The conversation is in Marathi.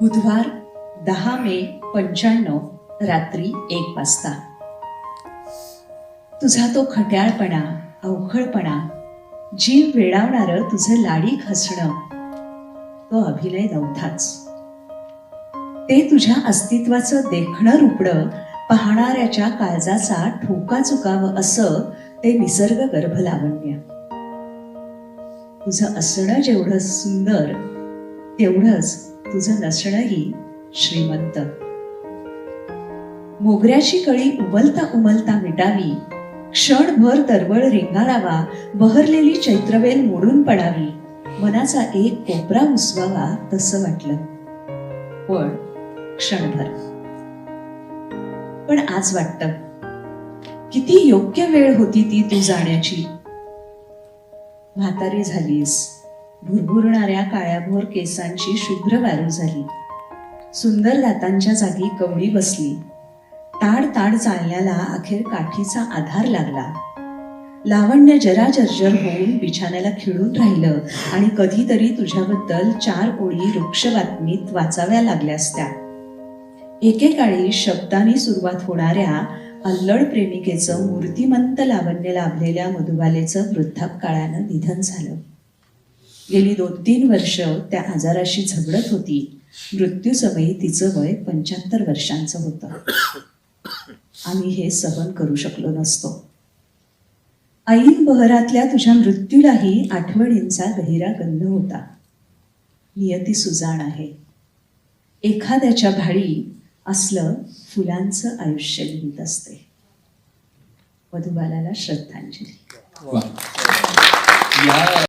बुधवार दहा मे पंच्याण्णव रात्री एक वाजता. तुझा तो खट्याळपणा अवखळपणा जीव वेडावणारं तुझं लाडी हसणं तो अभिनय नव्हताच. ते तुझ्या अस्तित्वाचं देखणं रुपडं पाहणाऱ्याच्या काळजाचा ठोका चुकावं असं ते निसर्ग गर्भ लावण्य. तुझं असणं जेवढं सुंदर तेवढंच तुझं नसणंही श्रीमंत. मोगऱ्याची कळी उमलता उमलता मिटावी क्षणभर दरवळ रेंगाळावा बहरलेली चैत्रवेल मोडून पडावी मनाचा एक कोपरा उसवावा तसं वाटलं. पण क्षणभर. पण आज वाटतं. किती योग्य वेळ होती ती तू जाण्याची. म्हातारी झालीस. भुरभुरणाऱ्या काळ्याभोर केसांची शुभ्र वारू झाली. सुंदर दातांच्या जागी कवळी बसली. ताड ताड चालण्याला अखेर काठीचा आधार लागला. लावण्य जरा जर्जर होऊन बिछाण्याला खिळून राहिलं आणि कधीतरी तुझ्याबद्दल चार ओळी वृक्ष बातमीत वाचाव्या लागल्या असत्या. एकेकाळी शब्दांनी सुरुवात होणाऱ्या अल्लड प्रेमिकेचं मूर्तिमंत लावण्य लाभलेल्या मधुबालेचं वृद्धापकाळानं निधन झालं. गेली दोन तीन वर्ष त्या आजाराशी झगडत होती. मृत्यूसमयी तिचं वय पंच्याहत्तर वर्षांचं होतं. आम्ही हे सहन करू शकलो नसतो. ऐन बहरातल्या तुझ्या मृत्यूलाही आठवणींचा गहिरा गंध होता. नियती सुजाण आहे. एखाद्याच्या भाळी असलं फुलांचं आयुष्य लिहित असते. मधुबालाला श्रद्धांजली.